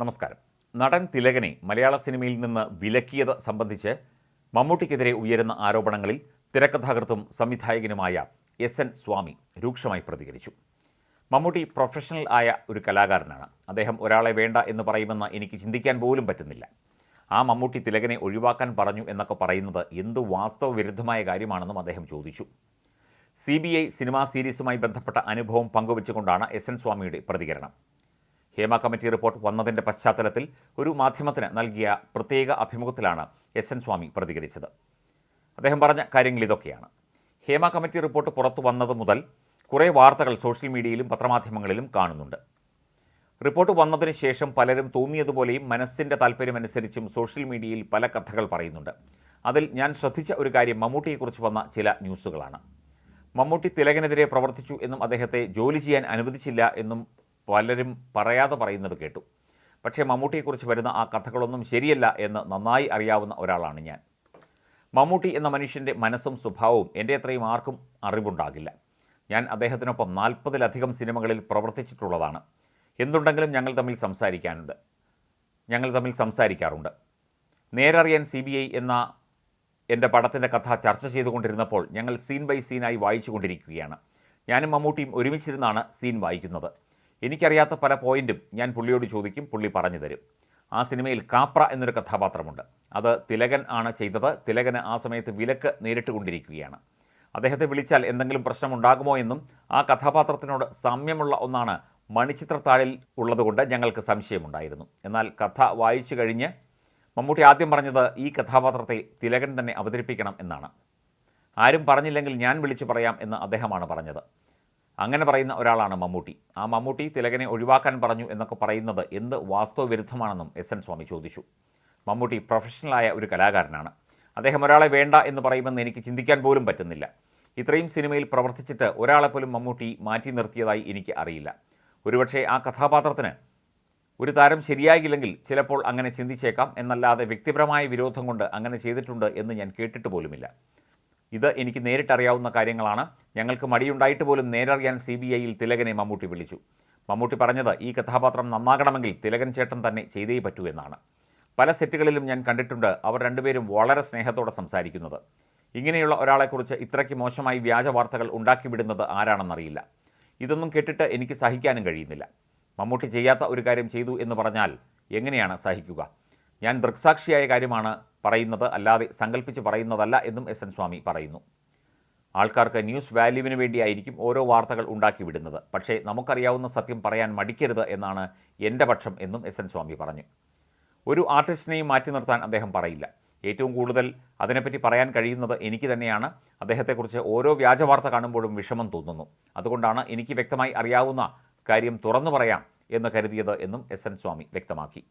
നമസ്കാരം. നടൻ തിലകനെ മലയാള സിനിമയിൽ നിന്ന് വിലക്കിയത് സംബന്ധിച്ച് മമ്മൂട്ടിക്കെതിരെ ഉയരുന്ന ആരോപണങ്ങളിൽ തിരക്കഥാകൃത്തും സംവിധായകനുമായ എസ് എൻ സ്വാമി രൂക്ഷമായി പ്രതികരിച്ചു. മമ്മൂട്ടി പ്രൊഫഷണൽ ആയ ഒരു കലാകാരനാണ്. അദ്ദേഹം ഒരാളെ വേണ്ട എന്ന് പറയുമെന്ന് എനിക്ക് ചിന്തിക്കാൻ പോലും പറ്റുന്നില്ല. ആ മമ്മൂട്ടി തിലകനെ ഒഴിവാക്കാൻ പറഞ്ഞു എന്നൊക്കെ പറയുന്നത് എന്ത് വാസ്തവ വിരുദ്ധമായ കാര്യമാണെന്നും അദ്ദേഹം ചോദിച്ചു. സി ബി ഐ സിനിമാ സീരീസുമായി ബന്ധപ്പെട്ട അനുഭവം പങ്കുവച്ചുകൊണ്ടാണ് എസ് എൻ സ്വാമിയുടെ പ്രതികരണം. ഹേമ കമ്മിറ്റി റിപ്പോർട്ട് വന്നതിന്റെ പശ്ചാത്തലത്തിൽ ഒരു മാധ്യമത്തിന് നൽകിയ പ്രത്യേക അഭിമുഖത്തിലാണ് എസ് എൻ സ്വാമി പ്രതികരിച്ചത്. അദ്ദേഹം പറഞ്ഞ കാര്യങ്ങൾ ഇതൊക്കെയാണ്. ഹേമ കമ്മിറ്റി റിപ്പോർട്ട് പുറത്തു വന്നത് മുതൽ കുറേ വാർത്തകൾ സോഷ്യൽ മീഡിയയിലും പത്രമാധ്യമങ്ങളിലും കാണുന്നുണ്ട്. റിപ്പോർട്ട് വന്നതിന് ശേഷം പലരും തോന്നിയതുപോലെയും മനസ്സിന്റെ താല്പര്യമനുസരിച്ചും സോഷ്യൽ മീഡിയയിൽ പല കഥകൾ പറയുന്നുണ്ട്. അതിൽ ഞാൻ ശ്രദ്ധിച്ച ഒരു കാര്യം മമ്മൂട്ടിയെക്കുറിച്ച് വന്ന ചില ന്യൂസുകളാണ്. മമ്മൂട്ടി തിലകനെതിരെ പ്രവർത്തിച്ചു എന്നും അദ്ദേഹത്തെ ജോലി ചെയ്യാൻ അനുവദിച്ചില്ല എന്നും പലരും പറയാതെ പറയുന്നത് കേട്ടു. പക്ഷേ മമ്മൂട്ടിയെക്കുറിച്ച് വരുന്ന ആ കഥകളൊന്നും ശരിയല്ല എന്ന് നന്നായി അറിയാവുന്ന ഒരാളാണ് ഞാൻ. മമ്മൂട്ടി എന്ന മനുഷ്യന്റെ മനസ്സും സ്വഭാവവും എന്റെ അത്രയും ആർക്കും അറിവുണ്ടാകില്ല. ഞാൻ അദ്ദേഹത്തിനൊപ്പം നാൽപ്പതിലധികം സിനിമകളിൽ പ്രവർത്തിച്ചിട്ടുള്ളതാണ്. എന്തുണ്ടെങ്കിലും ഞങ്ങൾ തമ്മിൽ സംസാരിക്കാനുണ്ട്. ഞങ്ങൾ തമ്മിൽ സംസാരിക്കാറുണ്ട്. നേരറിയാൻ സി ബി ഐ എന്ന എന്റെ പടത്തിന്റെ കഥ ചർച്ച ചെയ്തുകൊണ്ടിരുന്നപ്പോൾ ഞങ്ങൾ സീൻ ബൈ സീനായി വായിച്ചുകൊണ്ടിരിക്കുകയാണ്. ഞാനും മമ്മൂട്ടിയും ഒരുമിച്ചിരുന്നാണ് സീൻ വായിക്കുന്നത്. എനിക്കറിയാത്ത പല പോയിന്റും ഞാൻ പുള്ളിയോട് ചോദിക്കും പുള്ളി പറഞ്ഞു തരും. ആ സിനിമയിൽ കാപ്ര എന്നൊരു കഥാപാത്രമുണ്ട്. അത് തിലകൻ ആണ് ചെയ്തത്. തിലകന് ആ സമയത്ത് വിലക്ക് നേരിട്ട് കൊണ്ടിരിക്കുകയാണ് അദ്ദേഹത്തെ വിളിച്ചാൽ എന്തെങ്കിലും പ്രശ്നമുണ്ടാകുമോ എന്നും ആ കഥാപാത്രത്തിനോട് സാമ്യമുള്ള ഒന്നാണ് മണിച്ചിത്രത്താഴിൽ ഉള്ളതുകൊണ്ട് ഞങ്ങൾക്ക് സംശയമുണ്ടായിരുന്നു. എന്നാൽ കഥ വായിച്ചു കഴിഞ്ഞ് മമ്മൂട്ടി ആദ്യം പറഞ്ഞത് ഈ കഥാപാത്രത്തെ തിലകൻ തന്നെ അവതരിപ്പിക്കണം എന്നാണ്. ആരും പറഞ്ഞില്ലെങ്കിൽ ഞാൻ വിളിച്ചു പറയാം എന്ന് അദ്ദേഹമാണ് പറഞ്ഞത്. അങ്ങനെ പറയുന്ന ഒരാളാണ് മമ്മൂട്ടി. ആ മമ്മൂട്ടി തിലകനെ ഒഴിവാക്കാൻ പറഞ്ഞു എന്നൊക്കെ പറയുന്നത് എന്ത് വാസ്തവ വിരുദ്ധമാണെന്നും എസ് എൻ സ്വാമി ചോദിച്ചു. മമ്മൂട്ടി പ്രൊഫഷണലായ ഒരു കലാകാരനാണ്. അദ്ദേഹം ഒരാളെ വേണ്ട എന്ന് പറയുമെന്ന് എനിക്ക് ചിന്തിക്കാൻ പോലും പറ്റുന്നില്ല. ഇത്രയും സിനിമയിൽ പ്രവർത്തിച്ചിട്ട് ഒരാളെപ്പോലും മമ്മൂട്ടി മാറ്റി നിർത്തിയതായി എനിക്ക് അറിയില്ല. ഒരുപക്ഷേ ആ കഥാപാത്രത്തിന് ഒരു താരം ശരിയാകില്ലെങ്കിൽ ചിലപ്പോൾ അങ്ങനെ ചിന്തിച്ചേക്കാം എന്നല്ലാതെ വ്യക്തിപരമായ വിരോധം കൊണ്ട് അങ്ങനെ ചെയ്തിട്ടുണ്ട് എന്ന് ഞാൻ കേട്ടിട്ട് പോലുമില്ല. ഇത് എനിക്ക് നേരിട്ടറിയാവുന്ന കാര്യങ്ങളാണ്. ഞങ്ങൾക്ക് മടിയുണ്ടായിട്ട് പോലും നേരറിയാൻ സി ബി ഐയിൽ തിലകനെ മമ്മൂട്ടി വിളിച്ചു. മമ്മൂട്ടി പറഞ്ഞത് ഈ കഥാപാത്രം നന്നാകണമെങ്കിൽ തിലകൻ ചേട്ടൻ തന്നെ ചെയ്തേ പറ്റൂ എന്നാണ്. പല സെറ്റുകളിലും ഞാൻ കണ്ടിട്ടുണ്ട് അവർ രണ്ടുപേരും വളരെ സ്നേഹത്തോടെ സംസാരിക്കുന്നത്. ഇങ്ങനെയുള്ള ഒരാളെക്കുറിച്ച് ഇത്രയ്ക്ക് മോശമായി വ്യാജ വാർത്തകൾ ഉണ്ടാക്കിവിടുന്നത് ആരാണെന്നറിയില്ല. ഇതൊന്നും കേട്ടിട്ട് എനിക്ക് സഹിക്കാനും കഴിയുന്നില്ല. മമ്മൂട്ടി ചെയ്യാത്ത ഒരു കാര്യം ചെയ്തു എന്ന് പറഞ്ഞാൽ എങ്ങനെയാണ് സഹിക്കുക? ഞാൻ ദൃക്സാക്ഷിയായ കാര്യമാണ് പറയുന്നത് അല്ലാതെ സങ്കല്പിച്ച് പറയുന്നതല്ല എന്നും എസ് എൻ സ്വാമി പറയുന്നു. ആൾക്കാർക്ക് ന്യൂസ് വാല്യൂവിന് വേണ്ടിയായിരിക്കും ഓരോ വാർത്തകൾ ഉണ്ടാക്കി വിടുന്നത്. പക്ഷേ നമുക്കറിയാവുന്ന സത്യം പറയാൻ മടിക്കരുത് എന്നാണ് എന്റെ പക്ഷം എന്നും എസ് എൻ സ്വാമി പറഞ്ഞു. ഒരു ആർട്ടിസ്റ്റിനെയും മാറ്റി നിർത്താൻ അദ്ദേഹം പറയില്ല. ഏറ്റവും കൂടുതൽ അതിനെപ്പറ്റി പറയാൻ കഴിയുന്നത് എനിക്ക് തന്നെയാണ്. അദ്ദേഹത്തെക്കുറിച്ച് ഓരോ വ്യാജവാർത്ത കാണുമ്പോഴും വിഷമം തോന്നുന്നു. അതുകൊണ്ടാണ് എനിക്ക് വ്യക്തമായി അറിയാവുന്ന കാര്യം തുറന്നു പറയാം എന്ന് കരുതിയത് എന്നും എസ് എൻ സ്വാമി വ്യക്തമാക്കി.